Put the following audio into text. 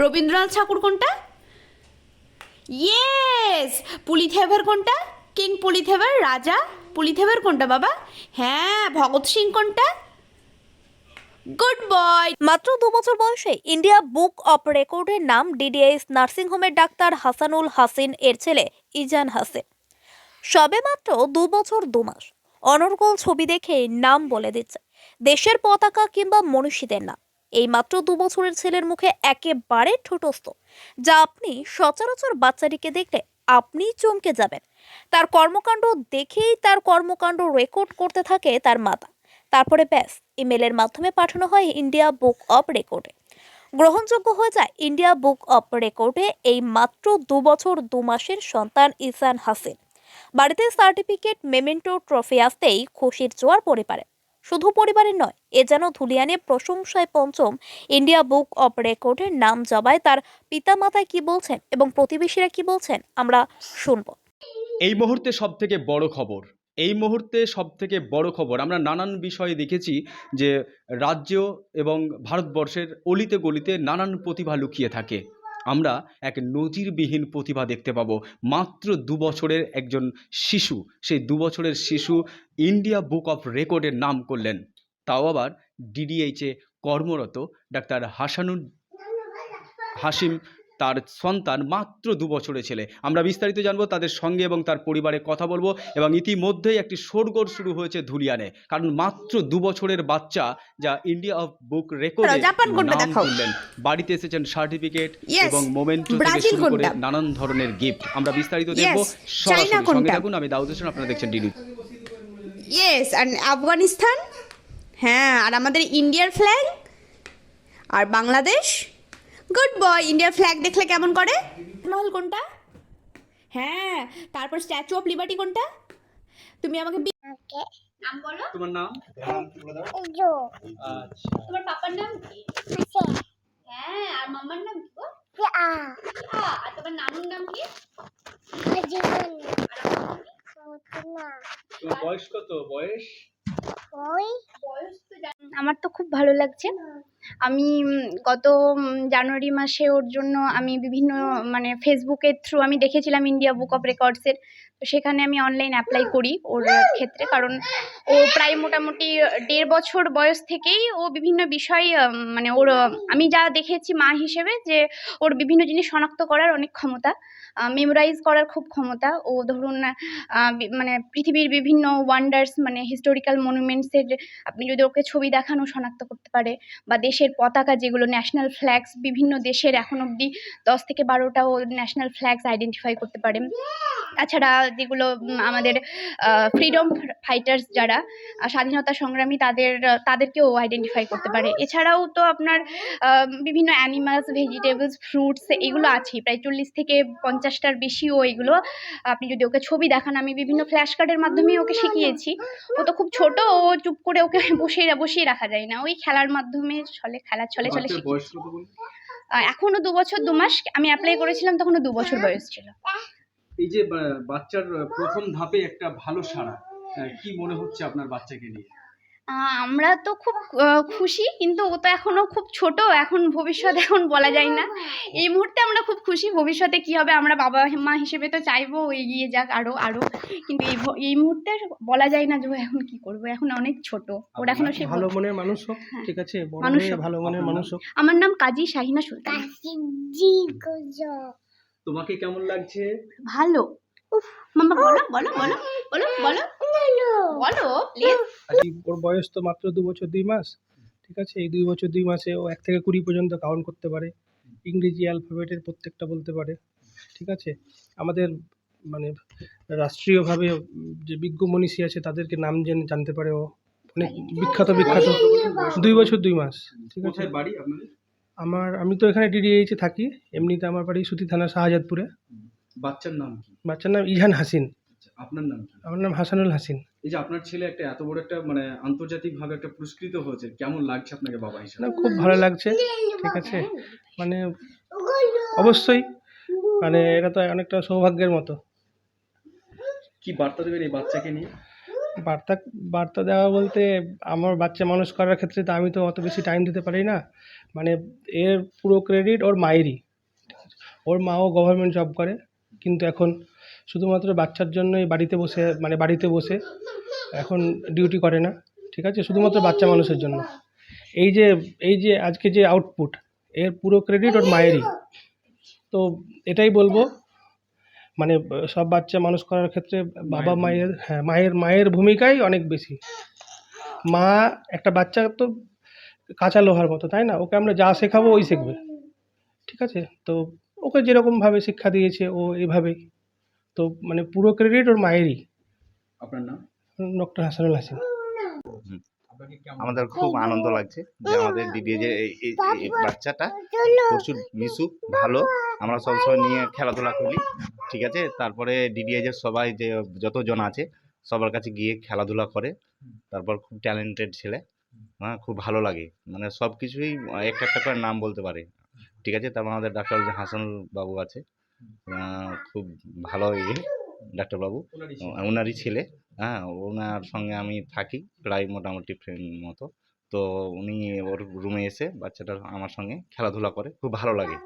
রবীন্দ্রনাথ ঠাকুর কোনটা? ইয়েস পুলিথেভার কোনটা? কিং পুলিথেভার? রাজা পুলিথেভার কোনটা বাবা? হ্যাঁ ভগৎ সিং কোনটা? গুড বয় মাত্র দু বছর বয়সে ইন্ডিয়া বুক অফ রেকর্ডের নাম ডিডিএস নার্সিংহোমের ডাক্তার হাসানুল হাসিন এর ছেলে ইজান হাসিন। সবে মাত্র দু বছর দু মাস। অনর্গল ছবি দেখে নাম বলে দিচ্ছে। দেশের পতাকা কিংবা মনীষীদের নাম। এই মাত্র দু বছরের ছেলের মুখে একেবারে ঠোঁটস্থ। যা আপনি সচরাচর বাচ্চাটিকে দেখলে আপনিই চমকে যাবেন। তার কর্মকাণ্ড দেখেই তার কর্মকাণ্ড রেকর্ড করতে থাকে তার মাতা। তারপরে ব্যাস, ইমেলের মাধ্যমে পাঠানো হয় ইন্ডিয়া বুক অফ রেকর্ডে। গ্রহণযোগ্য হয়ে যায় ইন্ডিয়া বুক অফ রেকর্ডে এই মাত্র দু বছর দু মাসের সন্তান ইসান হাসিন। বাড়িতে সার্টিফিকেট, মেমেন্টো, ট্রফি আসতেই খুশির জোয়ার পরিবারে শুধু পরিবারের নয়, এ যেন ধুলিয়ানে প্রশংসায় পঞ্চম ইন্ডিয়া বুক অফ রেকর্ডের নাম জবায় তার পিতামাতা কি বলছেন এবং প্রতিবেশীরা কি বলছেন আমরা শুনব। এই মুহূর্তে সব থেকে বড় খবর, এই মুহূর্তে সব থেকে বড় খবর, আমরা নানান বিষয়ে দেখেছি যে রাজ্য এবং ভারতবর্ষের অলিতে গলিতে নানান প্রতিভা লুকিয়ে থাকে। আমরা এক নজিরবিহীন প্রতিভা দেখতে পাবো। মাত্র দু বছরের একজন শিশু, সেই দু বছরের শিশু ইন্ডিয়া বুক অফ রেকর্ডের নাম করলেন। তাও আবার ডিডিএইচে কর্মরত ডাক্তার হাসানুল হাসিম তার সন্তান মাত্র দু বছরের ছেলে। আমরা বিস্তারিত জানব তাদের সঙ্গে এবং তার পরিবারে কথা বলব এবং ইতিমধ্যেই একটি শোরগোল শুরু হয়েছে ধুলিয়ানে। কারণ মাত্র দু বছরের বাচ্চা যা ইন্ডিয়া অফ বুক রেকর্ডে নাম তুললেন বাড়িতে এসেছেন সার্টিফিকেট এবং মোমেন্টো থেকে শুরু করে নানান ধরনের গিফট আমরা বিস্তারিত দেখব সরাসরি। সঙ্গে থাকুন আমি দাউদ হোসেন আপনারা দেখছেন ডিডি ইয়েস আর আফগানিস্তান হ্যাঁ আর আমাদের ইন্ডিয়ার ফ্ল্যাগ আর বাংলাদেশ? গুড বয় ইন্ডিয়ার ফ্ল্যাগ দেখলে কেমন করে? মহল কোনটা? হ্যাঁ তারপর স্ট্যাচু অফ লিবার্টি কোনটা? তুমি আমাকে বি- নাম বলো। তোমার নাম? Jo, আচ্ছা। তোমার পাপার নাম কি? হ্যাঁ আর মাম্মার নাম কি গো? আ, আর তোমার নানুর নাম কি? তোমার বয়স কত? বয়স? বয়স? তো আমার তো খুব ভালো লাগছে। আমি গত জানুয়ারি মাসে ওর জন্য আমি বিভিন্ন মানে ফেসবুকের থ্রু আমি দেখেছিলাম ইন্ডিয়া বুক অফ রেকর্ডসের তো সেখানে আমি অনলাইন অ্যাপ্লাই করি ওর ক্ষেত্রে। কারণ ও প্রায় মোটামুটি দেড় বছর বয়স থেকেই ও বিভিন্ন বিষয় মানে ওর, আমি যা দেখেছি মা হিসেবে যে ওর বিভিন্ন জিনিস শনাক্ত করার অনেক ক্ষমতা মেমোরাইজ করার খুব ক্ষমতা। ও ধরুন মানে পৃথিবীর বিভিন্ন ওয়ান্ডার্স মানে হিস্টোরিক্যাল মনুমেন্টসের আপনি যদি ওকে ছবি দেখানো শনাক্ত করতে পারে বা দেশের পতাকা যেগুলো ন্যাশনাল ফ্ল্যাগস বিভিন্ন দেশের এখন অবধি দশ থেকে বারোটা ও ন্যাশনাল ফ্ল্যাগস আইডেন্টিফাই করতে পারে। তাছাড়া যেগুলো আমাদের ফ্রিডম ফাইটার্স যারা স্বাধীনতা সংগ্রামী তাদের, তাদেরকেও আইডেন্টিফাই করতে পারে। এছাড়াও তো আপনার বিভিন্ন অ্যানিমালস ভেজিটেবলস ফ্রুটস এগুলো আছেই। প্রায় চল্লিশ থেকে পঞ্চাশটার বেশিও এগুলো আপনি যদি ওকে ছবি দেখান, আমি বিভিন্ন ফ্ল্যাশ কার্ডের মাধ্যমে ওকে শিখিয়েছি। ও তো খুব ছোট, ও চুপ করে ওকে বসিয়ে বসিয়ে রাখা যায় না। ওই খেলার মাধ্যমে চলে খেলা চলে চলে শিখি বয়স আহ, এখনও দু বছর দু মাস আমি অ্যাপ্লাই করেছিলাম তখনও দু বছর বয়স ছিল। এই যে বাচ্চার প্রথম ধাপে একটা ভালো সাড়া কি মনে হচ্ছে আপনার বাচ্চাকে নিয়ে? আমরা তো খুব খুশি কিন্তু ও তো এখনও খুব ছোট এখন ভবিষ্যৎ এখন বলা যায় না। এই মুহূর্তে আমরা খুব খুশি ভবিষ্যতে কি হবে আমরা বাবা মা হিসেবে তো চাইব এগিয়ে যাক আরও আরও। কিন্তু এই এই মুহূর্তে বলা যায় না যে এখন কি করব এখন অনেক ছোট ওর এখনও সে ভালো মনের মানুষ হোক হ্যাঁ। ঠিক আছে মানুষ ভালো মনের মানুষ হোক। আমার নাম কাজী শাহিনা সুলতান। তোমাকে কেমন লাগছে? ভালো। উফ মামা বলো বলো বলো বলো বলো। বলো। ওর বয়স তো মাত্র দু বছর দুই মাস। ঠিক আছে এই দুই বছর দুই মাসে ও এক থেকে কুড়ি পর্যন্ত কাউন্ট করতে পারে। ইংরেজি অ্যালফাবেটের প্রত্যেকটা বলতে পারে। ঠিক আছে? আমাদের মানে রাষ্ট্রীয়ভাবে যে বিজ্ঞ মনীষী আছে তাদেরকে নাম জেনে জানতে পারে ও। অনেক বিখ্যাত বিখ্যাত। দুই বছর দুই মাস। ঠিক আছে? বাড়ি আপনাদের? আমার আমি তো এখানে ডিডিএইচে থাকি। এমনিতে আমার বাড়ি সুতি থানা শাহজাদপুরে। বাচ্চার নাম কি? বাচ্চার নাম ইহান হাসিন। আচ্ছা, আপনার নাম কি? আমার নাম হাসানুল হাসিন। এই যে আপনার ছেলে একটা এত বড় একটা মানে আন্তর্জাতিক ভাবে একটা পুরস্কৃত হয়েছে কেমন লাগছে আপনাকে বাবা হিসেবে? না খুব ভালো লাগছে ঠিক আছে। মানে অবশ্যই মানে এটা তো অনেকটা সৌভাগ্যের মতো। কি বার্তা দেবেন এই বাচ্চাকে নিয়ে? বার্তা বার্তা দেওয়া বলতে আমার বাচ্চা মানুষ করার ক্ষেত্রে তো আমি তো অত বেশি টাইম দিতে পারি না। মানে এর পুরো ক্রেডিট ওর মায়েরই। ওর মাও গভর্নমেন্ট জব করে। কিন্তু এখন শুধুমাত্র বাচ্চার জন্যই বাড়িতে বসে মানে বাড়িতে বসে এখন ডিউটি করে না ঠিক আছে? শুধুমাত্র বাচ্চা মানুষের জন্য। এই যে এই যে আজকে যে আউটপুট এর পুরো ক্রেডিট ওর মায়েরই। তো এটাই বলব মানে সব বাচ্চা মানুষ করার ক্ষেত্রে বাবা মায়ের হ্যাঁ মায়ের মায়ের ভূমিকাই অনেক বেশি। মা একটা বাচ্চা তো কাঁচা লোহার মতো তাই না? ওকে আমরা যা শেখাবো ওই শিখবে ঠিক আছে? তো ওকে যেরকমভাবে শিক্ষা দিয়েছে ও এইভাবেই তো মানে পুরো ক্রেডিট ওর মায়েরই। আপনার নাম? ডক্টর হাসানুল হাসিন। আমাদের খুব আনন্দ লাগছে যে আমাদের দিদি যে এই এই- এই বাচ্চাটা প্রচুর মিশুক ভালো। আমরা সবসময় নিয়ে খেলাধুলা করি ঠিক আছে? তারপরে ডিডিএজের সবাই যে যতজন আছে সবার কাছে গিয়ে খেলাধুলা করে। তারপর খুব ট্যালেন্টেড ছেলে। হ্যাঁ খুব ভালো লাগে। মানে সব কিছুই একটা একটা করে নাম বলতে পারে। ঠিক আছে? তারপর আমাদের ডাক্তার হাসান বাবু আছে। খুব ভালো ইয়ে ডাক্তারবাবু ওনারই ছেলে। হ্যাঁ ওনার সঙ্গে আমি থাকি প্রায় মোটামুটি ফ্রেন্ড মতো। তো উনি ওর রুমে এসে বাচ্চাটা আমার সঙ্গে খেলাধুলা করে। খুব ভালো লাগে।